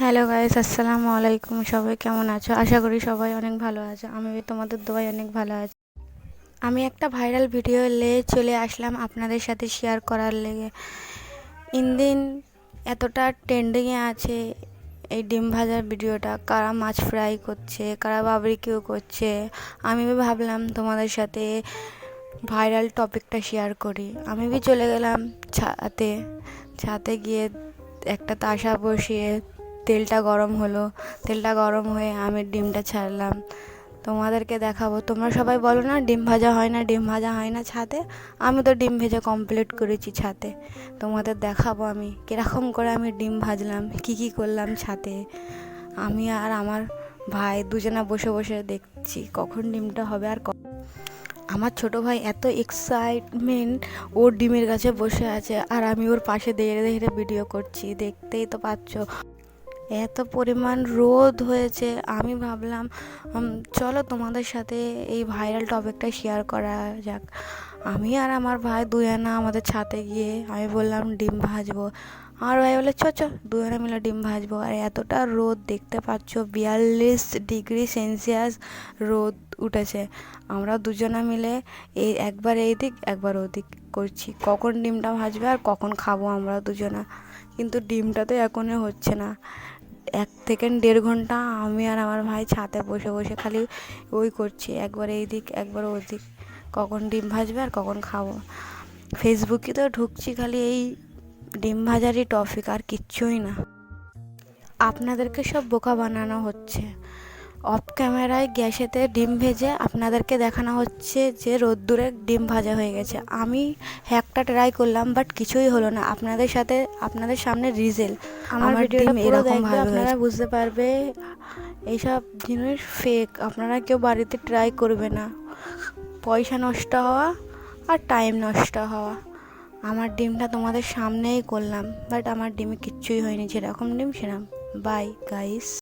Hello guys আসসালামু আলাইকুম সবাই কেমন আছো? আশা করি সবাই অনেক ভালো আছো, আমি তোমাদের দোয়াই অনেক ভালো আছি। আমি একটা ভাইরাল ভিডিও লে চলে আসলাম আপনাদের সাথে শেয়ার করার লেগে। ইনদিন এতটা ট্রেন্ডিংয়ে আছে এই ডিম ভাজার ভিডিওটা, কারা মাছ ফ্রাই করছে, কারা বাবরিকিউ করছে, আমি ভাবলাম তোমাদের সাথে ভাইরাল টপিকটা শেয়ার করি। আমি বি চলে গেলাম ছাতে ছাতে গিয়ে একটা তাসা বসিয়ে তেলটা গরম হলো। তেলটা গরম হয়ে আমি ডিমটা ছাড়লাম। তোমাদেরকে দেখাবো। তোমরা সবাই বলো না, ডিম ভাজা হয় না, ডিম ভাজা হয় না ছাদে? আমি তো ডিম ভেজে কমপ্লিট করেছি ছাতে তোমাদের দেখাবো আমি কীরকম করে আমি ডিম ভাজলাম, কি কি করলাম ছাতে আমি আর আমার ভাই দুজনা বসে বসে দেখছি কখন ডিমটা হবে আর আমার ছোট ভাই এত এক্সাইটমেন্ট ওর ডিমের কাছে বসে আছে আর আমি ওর পাশে দাঁড়িয়ে দাঁড়িয়ে ভিডিও করছি। দেখতেই তো পাচ্ছ। এত পরিমাণ রোদ হয়েছে। আমি ভাবলাম চলো তোমাদের সাথে এই ভাইরাল টপিকটা শেয়ার করা যাক। আমি আর আমার ভাই দুজনা আমাদের ছাতে গিয়ে আমি বললাম, ডিম ভাজবো। আমার ভাই বলে চ চ দুজনে মিলে ডিম ভাজবো। আর এতটা রোদ দেখতে পাচ্ছ, বিয়াল্লিশ ডিগ্রি সেলসিয়াস রোদ উঠেছে। আমরা দুজনে মিলে এই একবার এই দিক একবার ওদিক করছি। কখন ডিমটা ভাজবে আর কখন খাব আমরা দুজনা। কিন্তু ডিমটা তো এখনই হচ্ছে না। এক থেকে দেড় ঘণ্টা আমি আর আমার ভাই ছাতে বসে বসে খালি ওই করছি। একবার এই দিক একবার ওই দিক কখন ডিম ভাজবে আর কখন খাব। ফেসবুকে তো ঢুকছি খালি এই ডিম ভাজারই টপিক আর কিচ্ছুই না। আপনাদেরকে সব বোকা বানানো হচ্ছে। অফ ক্যামেরায় গ্যাসেতে ডিম ভেজে আপনাদেরকে দেখানো হচ্ছে যে রোদ্দুরে ডিম ভাজা হয়ে গেছে। আমি একটা ট্রাই করলাম বাট কিছুই হলো না। আপনাদের সাথে আপনাদের সামনে রিজেল আমার ভিডিওটা এরকম ভাবে আপনারা বুঝতে পারবে এইসব জিনিস ফেক আপনারা কেউ বাড়িতে ট্রাই করবে না। পয়সা নষ্ট হওয়া আর টাইম নষ্ট হওয়া। আমার ডিমটা তোমাদের সামনেই করলাম বাট আমার ডিমে কিচ্ছুই হয়নি। যেরকম ডিম সেরকম। Bye guys